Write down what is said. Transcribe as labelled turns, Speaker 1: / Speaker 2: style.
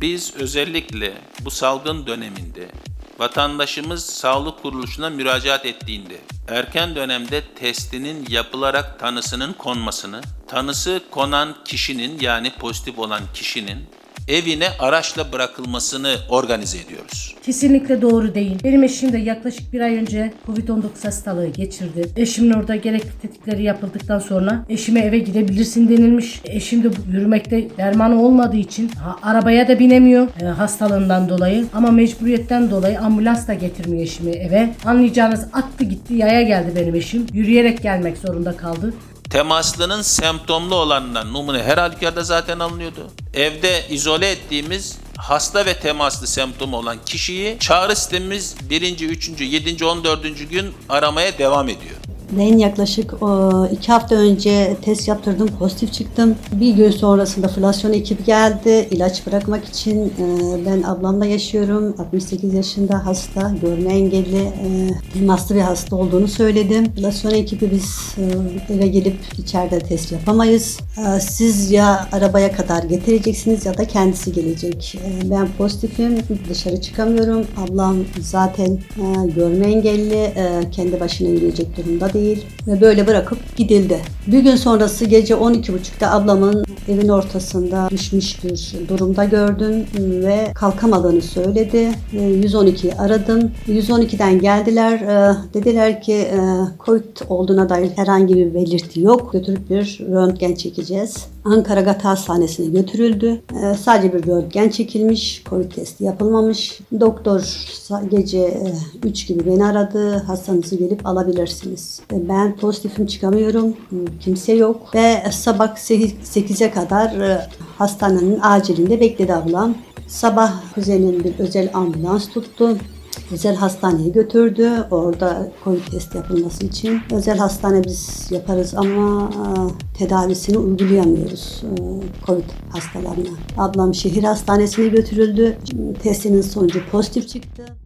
Speaker 1: Biz özellikle bu salgın döneminde vatandaşımız sağlık kuruluşuna müracaat ettiğinde erken dönemde testinin yapılarak tanısının konmasını, tanısı konan kişinin yani pozitif olan kişinin evine araçla bırakılmasını organize ediyoruz.
Speaker 2: Kesinlikle doğru değil. Benim eşim de yaklaşık bir ay önce Covid-19 hastalığı geçirdi. Eşimin orada gerekli tetkikleri yapıldıktan sonra eşime eve gidebilirsin denilmiş. Eşim de yürümekte dermanı olmadığı için arabaya da binemiyor e, hastalığından dolayı. Ama mecburiyetten dolayı ambulans da getirmiyor eşimi eve. Anlayacağınız attı gitti yaya geldi benim eşim. Yürüyerek gelmek zorunda kaldı.
Speaker 1: Temaslının semptomlu olanından numune her halükarda zaten alınıyordu. Evde izole ettiğimiz hasta ve temaslı semptomu olan kişiyi çağrı sistemimiz 1. 3. 7. 14. gün aramaya devam ediyor.
Speaker 3: Ben yaklaşık o, iki hafta önce test yaptırdım, pozitif çıktım. Bir gün sonrasında flasyon ekibi geldi ilaç bırakmak için. Ee, Ben ablamla yaşıyorum, 68 yaşında hasta, görme engelli, e, ilmaslı bir hasta olduğunu söyledim. Flasyon ekibi biz e, eve gelip içeride test yapamayız. Siz ya arabaya kadar getireceksiniz ya da kendisi gelecek. Ben pozitifim, dışarı çıkamıyorum. Ablam zaten e, görme engelli, e, kendi başına yürüyecek durumda değil ve böyle bırakıp gidildi. Bir gün sonrası gece 12.30'da ablamın evin ortasında düşmüş bir durumda gördüm ve kalkamadığını söyledi. E, 112'yi aradım. 112'den geldiler. E, Dediler ki e, COVID olduğuna dair herhangi bir belirti yok. Götürüp bir röntgen çekeceğiz. Ankara Gata Hastanesi'ne götürüldü. E, Sadece bir röntgen çekilmiş. COVID testi yapılmamış. Doktor gece 3 gibi beni aradı. Hastanızı gelip alabilirsiniz. Ben pozitifim çıkamıyorum. Kimse yok. Ve sabah 8'e kadar e, hastanenin acilinde bekledi ablam. Sabah kuzenim bir özel ambulans tuttu. Özel hastaneye götürdü. Orada COVID test yapılması için. Özel hastane biz yaparız ama e, tedavisini uygulayamıyoruz e, COVID hastalarına. Ablam şehir hastanesine götürüldü. Testinin sonucu pozitif çıktı.